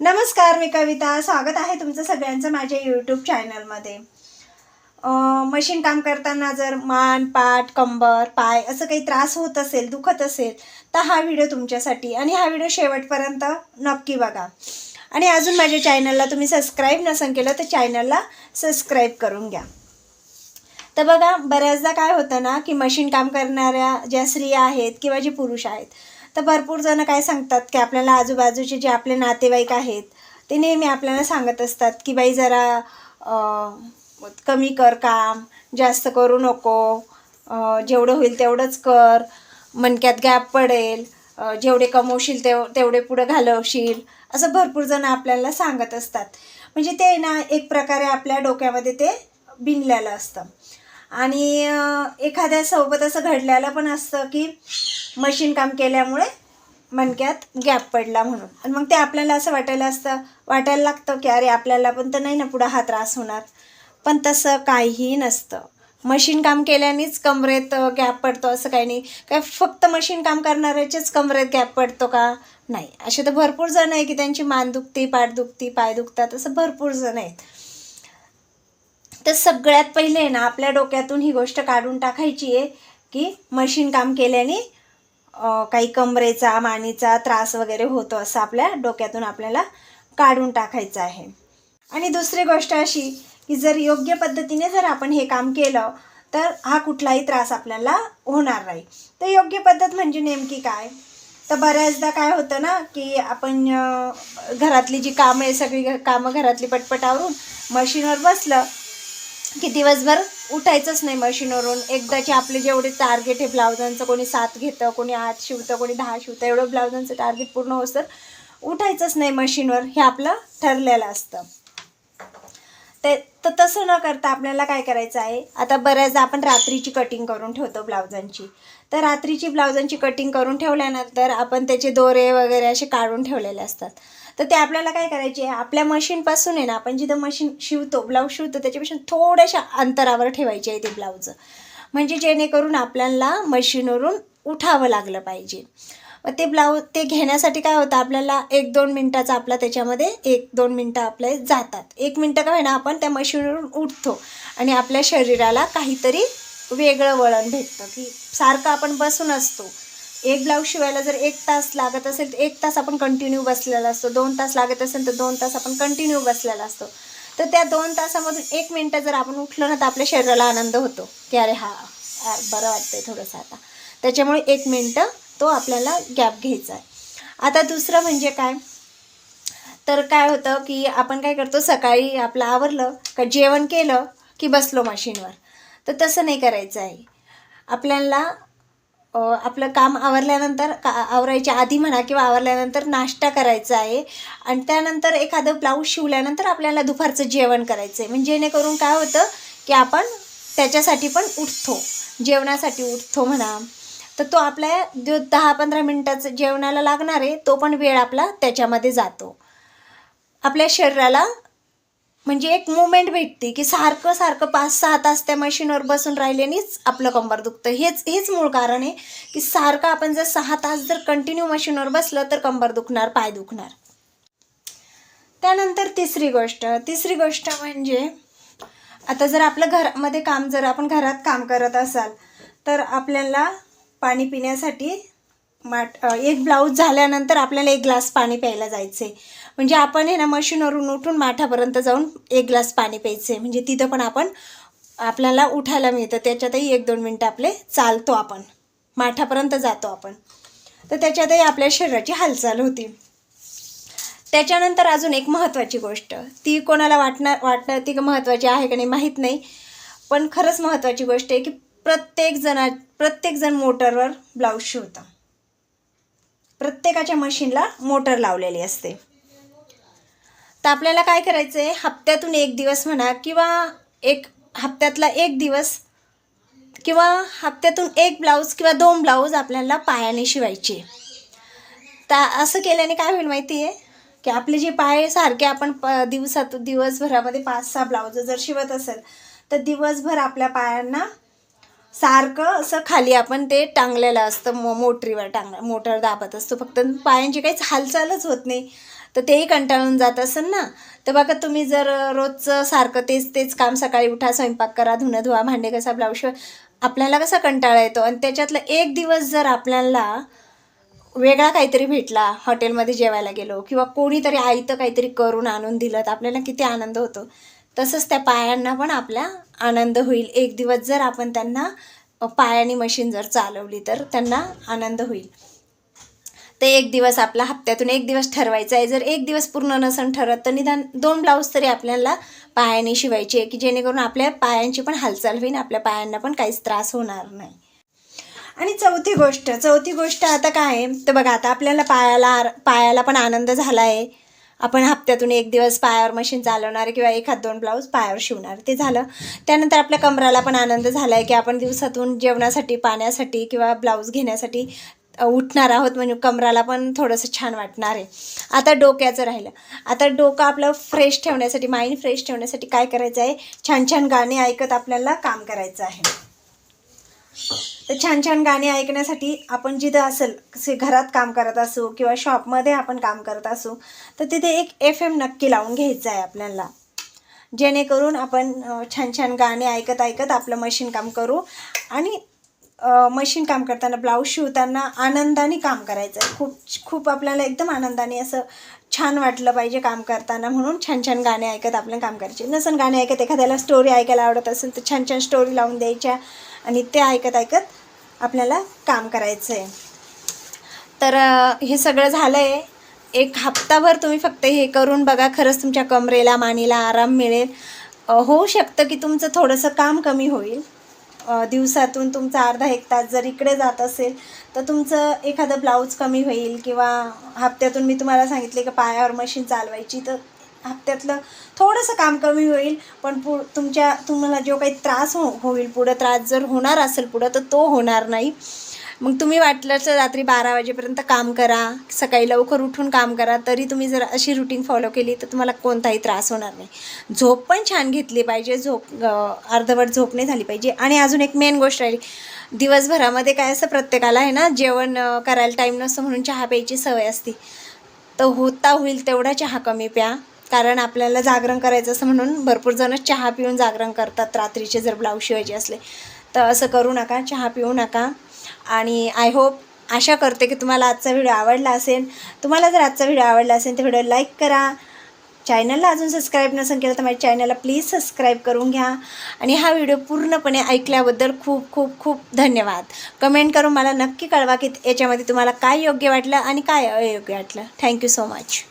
नमस्कार मी कविता. स्वागत आहे तुमचं सगळ्यांचं माझ्या यूट्यूब चॅनलमध्ये मशीन काम करताना जर मान पाठ कंबर पाय असं काही त्रास होत असेल दुखत असेल तर हा व्हिडिओ तुमच्यासाठी आणि हा व्हिडिओ शेवटपर्यंत नक्की बघा. आणि अजून माझ्या चॅनलला तुम्ही सबस्क्राईब नसं केलं तर चॅनलला सबस्क्राईब करून घ्या. तर बघा बऱ्याचदा काय होतं ना की मशीन काम करणाऱ्या ज्या स्त्रिया आहेत किंवा जे पुरुष आहेत तर भरपूर जणं काय सांगतात की आपल्याला आजूबाजूचे जे आपले नातेवाईक आहेत ते नेहमी आपल्याला सांगत असतात की बाई जरा कमी कर काम जास्त करू नको जेवढं होईल तेवढंच कर मणक्यात गॅप पडेल जेवढे कमवशील तेव तेवढे पुढं घालवशील असं भरपूर जण आपल्याला सांगत असतात. म्हणजे ते ना एक प्रकारे आपल्या डोक्यामध्ये ते बिनलेलं असतं. आणि एखाद्या सोबत असं घडलेलं पण असतं की मशीन काम केल्यामुळे मणक्यात गॅप पडला म्हणून. आणि मग ते आपल्याला असं वाटायला असतं वाटायला लागतं की अरे आपल्याला पण तर नाही ना पुढं हा त्रास होणार. पण तसं काहीही नसतं. मशीन काम केल्यानेच कमरेत गॅप पडतो असं काही नाही. काय फक्त मशीन काम करणाऱ्याचेच कमरेत गॅप पडतो का? नाही. असे तर भरपूर जण आहे की त्यांची मान दुखती पाठ दुखती पाय दुखतात असं भरपूर जण आहेत. तर सगळ्यात पहिले ना आपल्या डोक्यातून ही गोष्ट काढून टाकायची आहे की मशीन काम केल्याने काही कमरेचा मानेचा त्रास वगैरे होतो असं आपल्या डोक्यातून आपल्याला काढून टाकायचं आहे. आणि दुसरी गोष्ट अशी की जर योग्य पद्धतीने जर आपण हे काम केलं तर हा कुठलाही त्रास आपल्याला होणार नाही. तर योग्य पद्धत म्हणजे नेमकी काय? तर बऱ्याचदा काय होतं ना की आपण घरातली जी कामं आहे सगळी कामं घरातली पटपटावरून मशीनवर बसलं की दिवसभर उठायचंच नाही मशीनवरून. एकदाचे आपले जेवढे टार्गेट आहे ब्लाउजांचं कोणी सात घेतं कोणी आठ शिवतं कोणी दहा शिवतं एवढं ब्लाउजांचं टार्गेट पूर्ण होतं तर उठायचंच नाही मशीनवर हे आपलं ठरलेलं असतं. ते तर तसं न करता आपल्याला काय करायचं आहे? आता बऱ्याचदा आपण रात्रीची कटिंग करून ठेवतो ब्लाउजांची. तर रात्रीची ब्लाउजांची कटिंग करून ठेवल्यानंतर आपण त्याचे दोरे वगैरे असे काढून ठेवलेले असतात. तर ते आपल्याला काय करायचे आहे आपल्या मशीनपासून आहे ना आपण जिथं मशीन शिवतो ब्लाऊज शिवतो त्याच्यापेक्षा थोड्याशा अंतरावर ठेवायचे आहे ते ब्लाऊज म्हणजे जेणेकरून आपल्याला मशीनवरून उठावं लागलं पाहिजे. मग ते ब्लाऊज ते घेण्यासाठी काय होतं आपल्याला एक दोन मिनटाचा आपला त्याच्यामध्ये एक दोन मिनटं आपले जातात. एक मिनटं का ना आपण त्या मशीनवरून उठतो आणि आपल्या शरीराला काहीतरी वेगळं वळण भेटतं की सारखं आपण बसून असतो. एक ब्लाऊज शिवायला जर एक तास लागत असेल तर एक तास आपण कंटिन्यू बसलेला असतो. दोन तास लागत असेल तर दोन तास आपण कंटिन्यू बसलेला असतो. तर त्या दोन तासामधून एक मिनटं जर आपण उठलो ना तर आपल्या शरीराला आनंद होतो. की अरे हा बरं वाटतंय थोडंसं आता. त्याच्यामुळे एक मिनटं तो आपल्याला गॅप घ्यायचा आहे. आता दुसरं म्हणजे काय? तर काय होतं की आपण काय करतो सकाळी आपलं आवरलं का जेवण केलं की बसलो मशीनवर तर तसं नाही करायचं आहे. आपल्याला आपलं काम आवरल्यानंतर का आवरायच्या आधी म्हणा किंवा आवरल्यानंतर नाश्ता करायचा आहे. आणि त्यानंतर एखादं ब्लाऊज शिवल्यानंतर आपल्याला दुपारचं जेवण करायचं आहे म्हणजे जेणेकरून काय होतं की आपण त्याच्यासाठी पण उठतो. जेवणासाठी उठतो म्हणा. तर तो आपल्या जो दहा पंधरा मिनटाचं जेवणाला लागणार आहे तो पण वेळ आपला त्याच्यामध्ये जातो. आपल्या शरीराला म्हणजे एक मुवमेंट भेटते की सारखं सारखं पाच सहा तास त्या मशीनवर बसून राहिल्यानेच आपलं कंबर दुखतं. हेच हेच मूळ कारण आहे की सारखं आपण जर सहा तास जर कंटिन्यू मशीनवर बसलं तर कंबर दुखणार पाय दुखणार. त्यानंतर तिसरी गोष्ट. तिसरी गोष्ट म्हणजे आता जर आपलं घरामध्ये काम जर आपण घरात काम करत असाल तर आपल्याला पाणी पिण्यासाठी माट एक ब्लाऊज झाल्यानंतर आपल्याला एक ग्लास पाणी प्यायला जायचं आहे म्हणजे आपण आहे ना मशीनवरून उठून माठापर्यंत जाऊन एक ग्लास पाणी प्यायचं. आहे म्हणजे तिथं पण आपण आपल्याला उठायला मिळतं. त्याच्यातही एक दोन मिनटं आपले चालतो आपण. माठापर्यंत जातो आपण. तर त्याच्यातही आपल्या शरीराची हालचाल होती. त्याच्यानंतर अजून एक महत्त्वाची गोष्ट. ती कोणाला वाटणार वाटणार ती महत्त्वाची आहे का नाही माहीत नाही. पण खरंच महत्त्वाची गोष्ट आहे की प्रत्येक जणा प्रत्येकजण मोटरवर ब्लाऊज शिवतं. प्रत्येकाच्या मशीनला मोटर लावलेली असते. तर आपल्याला काय करायचं आहे हप्त्यातून एक दिवस म्हणा किंवा एक हप्त्यातला एक दिवस किंवा हप्त्यातून एक ब्लाऊज किंवा दोन ब्लाऊज आपल्याला पायाने शिवायचे. तर असं केल्याने काय होईल माहिती आहे की आपले जे पाय सारखे आपण प दिवसातून दिवसभरामध्ये पाच सहा ब्लाऊज जर शिवत असेल तर दिवसभर आपल्या पायांना सारखं असं खाली आपण ते टांगलेलं असतं मो मोटरीवर टांग मोटर दाबत असतो. फक्त पायांची काहीच हालचालच होत नाही. तर तेही कंटाळून जात असेल ना? तर बघा तुम्ही जर रोजचं सारखं तेच तेच काम सकाळी उठा स्वयंपाक करा धुणं धुवा भांडे कसा ब्लाऊज आपल्याला कसा कंटाळा येतो? आणि त्याच्यातलं एक दिवस जर आपल्याला वेगळा काहीतरी भेटला हॉटेलमध्ये जेवायला गेलो किंवा कोणीतरी आईतं काहीतरी करून आणून दिलं तर आपल्याला किती आनंद होतो? तसंच त्या पायांना पण आपल्या आनंद होईल. एक दिवस जर आपण त्यांना पायाने मशीन जर चालवली तर त्यांना आनंद होईल. ते एक दिवस आपला हप्त्यातून एक दिवस ठरवायचा आहे. जर एक दिवस पूर्ण नसन ठरत तर निदान दोन ब्लाऊज तरी आपल्याला पायाने शिवायचे आहे की जेणेकरून आपल्या पायांची पण हालचाल होईल आपल्या पायांना पण काहीच त्रास होणार नाही. आणि चौथी गोष्ट चौथी गोष्ट आता काय आहे? तर बघा आता आपल्याला पायाला पायाला पण आनंद झाला आहे. आपण हप्त्यातून एक दिवस पायावर मशीन चालवणार किंवा एखाद दोन ब्लाऊज पायावर शिवणार ते झालं. त्यानंतर आपल्या कमराला पण आनंद झाला आहे की आपण दिवसातून जेवणासाठी पाण्यासाठी किंवा ब्लाऊज घेण्यासाठी उठणार आहोत म्हणजे कमराला पण थोडंसं छान वाटणार आहे. आता डोक्याचं राहिलं. आता डोकं आपलं फ्रेश ठेवण्यासाठी माइंड फ्रेश ठेवण्यासाठी काय करायचं आहे? छान छान गाणी ऐकत आपल्याला काम करायचं आहे. तर छान छान गाणी ऐकण्यासाठी आपण जिथं असेल कसे घरात काम करत असू किंवा शॉपमध्ये आपण काम करत असू तर तिथे एक एफ एम नक्की लावून घ्यायचं आहे आपल्याला. जेणेकरून आपण छान छान गाणे ऐकत ऐकत आपलं मशीन काम करू आणि मशीन काम करताना ब्लाऊज शिवताना आनंदाने काम करायचं आहे खूप खूप आपल्याला एकदम आनंदाने असं छान वाटलं पाहिजे काम करताना म्हणून छान छान गाणे ऐकत आपल्याला काम करायचे. नसन गाणे ऐकत एखाद्याला स्टोरी ऐकायला आवडत असेल तर छान छान स्टोरी लावून द्यायच्या आणि ते ऐकत ऐकत आपल्याला काम करायचं आहे तर हे सगळं झालं आहे एक हप्ताभर तुम्ही फक्त हे करून बघा. खरंच तुमच्या कमरेला मानेला आराम मिळेल. होऊ शकतं की तुमचं थोडंसं काम कमी होईल. दिवसातून तुमचा अर्धा एक तास जर इकडे जात असेल तर तुमचं एखादं ब्लाऊज कमी होईल किंवा हप्त्यातून मी तुम्हाला सांगितले की पायावर मशीन चालवायची तर हप्त्यातलं थोडंसं काम कमी होईल पण पु तुमच्या तुम्हाला जो काही त्रास हो होईल पुढं त्रास जर होणार असेल पुढं तर तो होणार नाही. मग तुम्ही वाटलं तर रात्री बारा वाजेपर्यंत काम करा सकाळी लवकर उठून काम करा तरी तुम्ही जर अशी रुटीन फॉलो केली तर तुम्हाला कोणताही त्रास होणार नाही. झोप पण छान घेतली पाहिजे झोप अर्धवट झोप नाही झाली पाहिजे. आणि अजून एक मेन गोष्ट राहिली दिवसभरामध्ये काय असं प्रत्येकाला आहे ना जेवण करायला टाईम नसतो म्हणून चहा प्यायची सवय असते. तर होता होईल तेवढा चहा कमी प्या. कारण आपल्याला जागरण करायचं असं म्हणून भरपूर जण चहा पिऊन जागरण करतात रात्रीचे जर ब्लाऊज शिवायचे असले. तर असं करू नका चहा पिऊ नका. आणि आय होप आशा करते की तुम्हाला आजचा व्हिडिओ आवडला असेल. तुम्हाला जर आजचा व्हिडिओ आवडला असेल तर व्हिडिओ लाईक करा. चॅनलला अजून सबस्क्राईब नसेल केलं तर माझ्या चॅनलला प्लीज सबस्क्राईब करून घ्या. आणि हा व्हिडिओ पूर्णपणे ऐकल्याबद्दल खूप खूप खूप धन्यवाद. कमेंट करून मला नक्की कळवा की याच्यामध्ये तुम्हाला काय योग्य वाटलं आणि काय अयोग्य वाटलं. Thank you so much